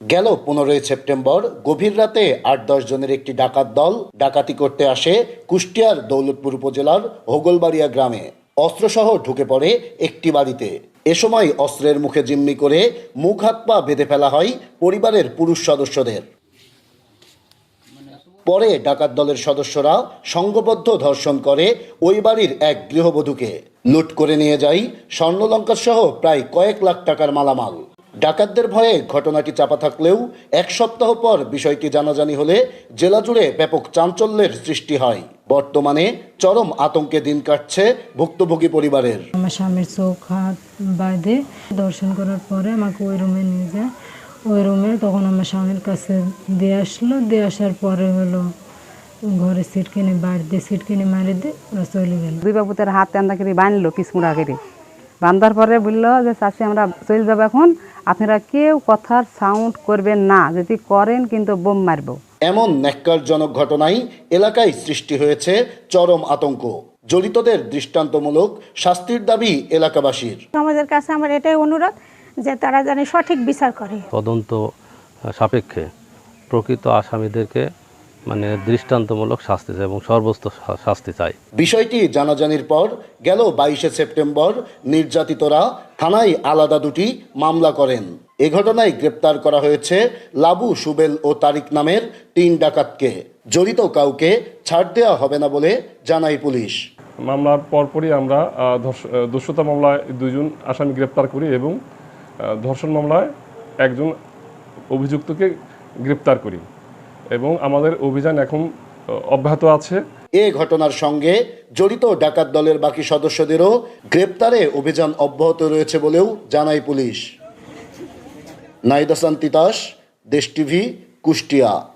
গেল পনেরোই সেপ্টেম্বর। গভীর রাতে আট দশ জনের একটি ডাকাত দল ডাকাতি করতে আসে কুষ্টিয়ার দৌলতপুর উপজেলার হোগলবাড়িয়া গ্রামে। অস্ত্রসহ ঢুকে পড়ে একটি বাড়িতে। এ সময় অস্ত্রের মুখে জিম্মি করে মুখ হাত পা বেঁধে ফেলা হয় পরিবারের পুরুষ সদস্যদের। পরে ডাকাত দলের সদস্যরা সংঘবদ্ধ ধর্ষণ করে ওই বাড়ির এক গৃহবধূকে। লুট করে নিয়ে যায় স্বর্ণলঙ্কার সহ প্রায় কয়েক লাখ টাকার মালামাল। ডাকাতদের ভয়ে ঘটনাটি চাপা থাকলেও এক সপ্তাহ পর বিষয়টি জানাজানি হলে জেলা জুড়ে ব্যাপক চাঞ্চল্যের সৃষ্টি হয়। বর্তমানে চরম আতঙ্কে দিন কাটছে ভুক্তভোগী পরিবারের। আমার স্বামীর চোখ হাত বাঁধে। দর্শন করার পরে আমাকে ওই রুমে নিয়ে যায়। ওই রুমে তখন আমার স্বামীর কাছে দিয়ে আসলো। দিয়ে আসার পরে হলো ঘরে সিট কিনে বাড়ি দিয়ে সিট কিনে মারি দিয়ে ওরা চলে গেল। দুই বাবুতের হাত টান্দা করে বাঁধলো কিসমুড়া করে। বান্ধার পরে বলল যে চাষি আমরা চলে যাব এখন। আপনারা কেউ কথার সাউন্ড করবেন না। যদি করেন কিন্তু বোম মারবো। এমন ন্যাক্কারজনক ঘটনায় এলাকায় সৃষ্টি হয়েছে চরম আতঙ্ক। জড়িতদের দৃষ্টান্তমূলক শাস্তির দাবি এলাকাবাসীর। সমাজের কাছে আমার এটাই অনুরোধ যে তারা যেন সঠিক বিচার করে। তদন্ত সাপেক্ষে প্রকৃত আসামিদেরকে মানে দৃষ্টান্তমূলক শাস্তি চাই এবং সর্বোচ্চ শাস্তি চাই। বিষয়টি জানাজানির পর গেল বাইশে সেপ্টেম্বর নির্যাতিতরা থানায় আলাদা দুটি মামলা করেন। এ ঘটনায় গ্রেপ্তার করা হয়েছে লাবু সুবেল ও তারিক নামের তিন ডাকাতকে। জড়িত কাউকে ছাড় দেওয়া হবে না বলে জানায় পুলিশ। মামলার পরপরই আমরা দস্যুতা মামলায় দুজন আসামি গ্রেপ্তার করি এবং ধর্ষণ মামলায় একজন অভিযুক্তকে গ্রেপ্তার করি। এবং আমাদের অভিযান এখন অব্যাহত আছে। এ ঘটনার সঙ্গে জড়িত ডাকাত দলের বাকি সদস্যদেরও গ্রেপ্তারে অভিযান অব্যাহত রয়েছে বলেও জানায় পুলিশ। নাইদাসান তিতাস, দেশ টিভি, কুষ্টিয়া।